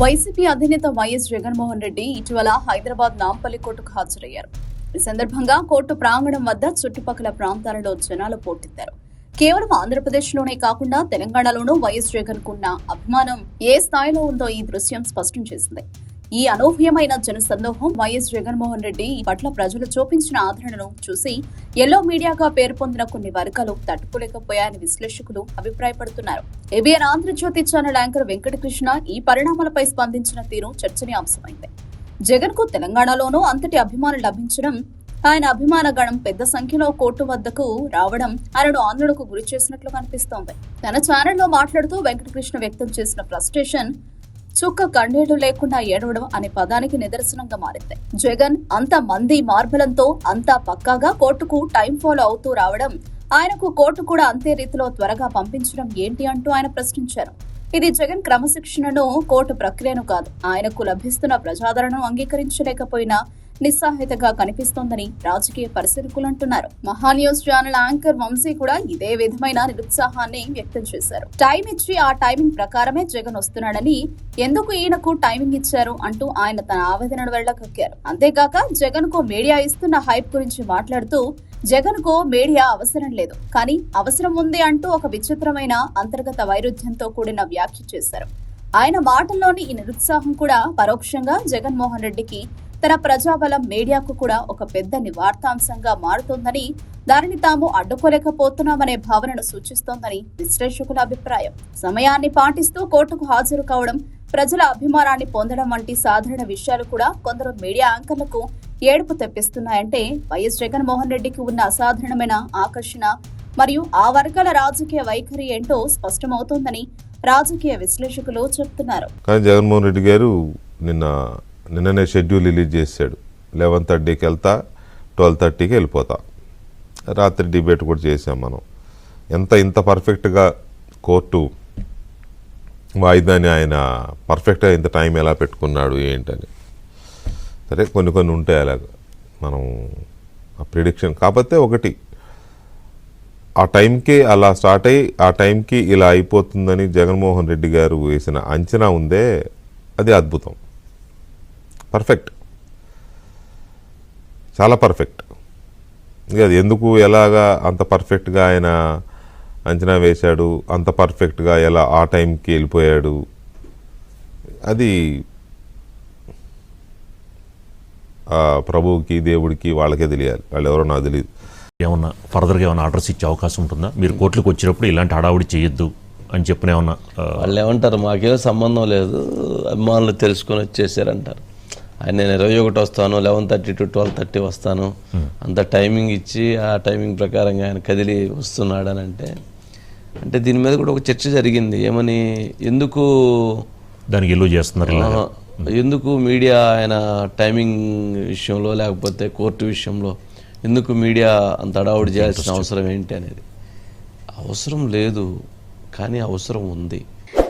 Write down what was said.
YCP అధినేత YS Jaganmohan Reddy ఇటీవల హైదరాబాద్ నాంపల్లి కోర్టుకు హాజరయ్యారు. ఈ సందర్భంగా కోర్టు ప్రాంగణం వద్ద చుట్టుపక్కల ప్రాంతాలలో జనాలు పోటెత్తారు. కేవలం ఆంధ్రప్రదేశ్లోనే కాకుండా తెలంగాణలోనూ వైఎస్ జగన్ కున్న అభిమానం ఏ స్థాయిలో ఉందో ఈ దృశ్యం స్పష్టం చేసింది. ఈ అనూహ్యమైన జనసందోహం వైఎస్ జగన్మోహన్ రెడ్డి పట్ల ప్రజలు చూపించిన ఆదరణను చూసి ఎల్లో మీడియాగా పేరు పొందిన కొన్ని వర్గాలు తట్టుకోలేకపోయాయని విశ్లేషకులు అభిప్రాయపడుతున్నారు. ABN Andhra Jyothi channel anchor Venkatakrishna ఈ పరిణామాలపై స్పందించిన తీరు చర్చనీయాంశమైంది. జగన్కు తెలంగాణలోనూ అంతటి అభిమానులు లభించడం ఆయన అభిమాన గణం పెద్ద సంఖ్యలో కోర్టు వద్దకు రావడం ఆయనను ఆందోళనకు గురి చేసినట్లు కనిపిస్తోంది తన ఛానల్లో మాట్లాడుతూ వెంకటకృష్ణ వ్యక్తం చేసిన ఫ్రస్ట్రేషన్ చుక్క కన్నీళ్ళు లేకుండా ఏడవడం అనే పదానికి నిదర్శనంగా మారింది. జగన్ అంత మంది మార్బలంతో అంతా పక్కాగా కోర్టుకు టైం ఫాలో అవుతూ రావడం ఆయనకు కోర్టు కూడా అంతే రీతిలో త్వరగా పంపించడం ఏంటి అంటూ ఆయన ప్రశ్నించారు. ఇది జగన్ క్రమశిక్షణను కోర్టు ప్రక్రియను కాదు. ఆయనకు లభిస్తున్న ప్రజాదరణను అంగీకరించలేకపోయినా నిస్సాహితగా కనిపిస్తోందని రాజకీయ పరిశీలకులంటున్నారు మహాన్యూస్ ఛానల్ యాంకర్ వంశీ కూడా ఇదే విధమైన నిరుత్సాహాన్ని వ్యక్తం చేశారు. టైం ఇచ్చి ఆ టైమింగ్ ప్రకారమే జగన్ వస్తున్నాడని ఎందుకు ఈయనకు టైమింగ్ ఇచ్చారు అంటూ ఆయన తన ఆవేదనను వెళ్ళకక్కారు అంతేకాక జగన్కు మీడియా ఇస్తున్న హైప్ గురించి మాట్లాడుతూ జగన్కు మీడియా అవసరం లేదు. కానీ అవసరం ఉంది అంటూ ఒక విచిత్రమైన అంతర్గత వైరుధ్యంతో కూడిన వ్యాఖ్య చేశారు. ఆయన మాటల్లోని ఈ నిరుత్సాహం కూడా పరోక్షంగా జగన్మోహన్ రెడ్డికి తన ప్రజాబలం మీడియాకు కూడా ఒక పెద్ద నివార్తాంశంగా మారుతోందని దానిని తాము అడ్డుకోలేకపోతున్నామనే భావనను సూచిస్తోందని విశ్లేషకుల అభిప్రాయం. సమయాన్ని పాటిస్తూ కోర్టుకు హాజరు కావడం ప్రజల అభిమానాన్ని పొందడం వంటి సాధారణ విషయాలు కూడా కొందరు మీడియా యాంకర్లకు ఏడుపు తెప్పిస్తున్నాయంటే వైఎస్ జగన్మోహన్ రెడ్డికి ఉన్న అసాధారణమైన ఆకర్షణ మరియు ఆ వర్గాల రాజకీయ వైఖరి ఏంటో స్పష్టమవుతోందని రాజకీయ విశ్లేషకులు చెప్తున్నారు. కానీ జగన్మోహన్ రెడ్డి గారు నిన్న నిన్ననే షెడ్యూల్ రిలీజ్ చేశాడు. లెవెన్ థర్టీకి వెళ్తా ట్వెల్వ్ థర్టీకి వెళ్ళిపోతా. రాత్రి డిబేట్ కూడా చేసాం మనం. ఎంత ఇంత పర్ఫెక్ట్గా కోర్టు వాయిదాని ఆయన పర్ఫెక్ట్గా ఇంత టైం ఎలా పెట్టుకున్నాడు ఏంటని. సరే కొన్ని కొన్ని ఉంటాయి అలాగ. మనం ఆ ప్రిడిక్షన్ కాకపోతే ఒకటి. ఆ టైంకి అలా స్టార్ట్ అయ్యి ఆ టైంకి ఇలా అయిపోతుందని జగన్మోహన్ రెడ్డి గారు వేసిన అంచనా ఉందే అది అద్భుతం. పర్ఫెక్ట్. చాలా పర్ఫెక్ట్. ఇక అది ఎందుకు ఎలాగా అంత పర్ఫెక్ట్గా ఆయన అంచనా వేశాడు. అంత పర్ఫెక్ట్గా ఎలా ఆ టైంకి వెళ్ళిపోయాడు. అది ఆ ప్రభువుకి దేవుడికి వాళ్ళకే తెలియాలి. వాళ్ళు ఎవరో నాకు తెలియదు ఏమన్నా ఫర్దర్గా ఏమైనా ఆర్డర్స్ ఇచ్చే అవకాశం ఉంటుందా? మీరు కోర్టులకు వచ్చినప్పుడు ఇలాంటి హడావుడి చేయొద్దు అని చెప్పిన ఏమన్నా వాళ్ళు ఏమంటారు మాకేం సంబంధం లేదు. అభిమానులు తెలుసుకొని వచ్చేసారంటారు. నేను ఇరవై ఒకటి వస్తాను eleven thirty to twelve thirty వస్తాను. అంత టైమింగ్ ఇచ్చి ఆ టైమింగ్ ప్రకారంగా ఆయన కదిలి వస్తున్నాడు అని అంటే అంటే దీని మీద కూడా ఒక చర్చ జరిగింది. ఏమని ఎందుకు దానికి ఎల్లో చేస్తున్నారు ఎందుకు మీడియా ఆయన టైమింగ్ విషయంలో లేకపోతే కోర్టు విషయంలో ఎందుకు మీడియా అంత అడావుడి చేయాల్సిన అవసరం ఏంటి అనేది? అవసరం లేదు కానీ అవసరం ఉంది.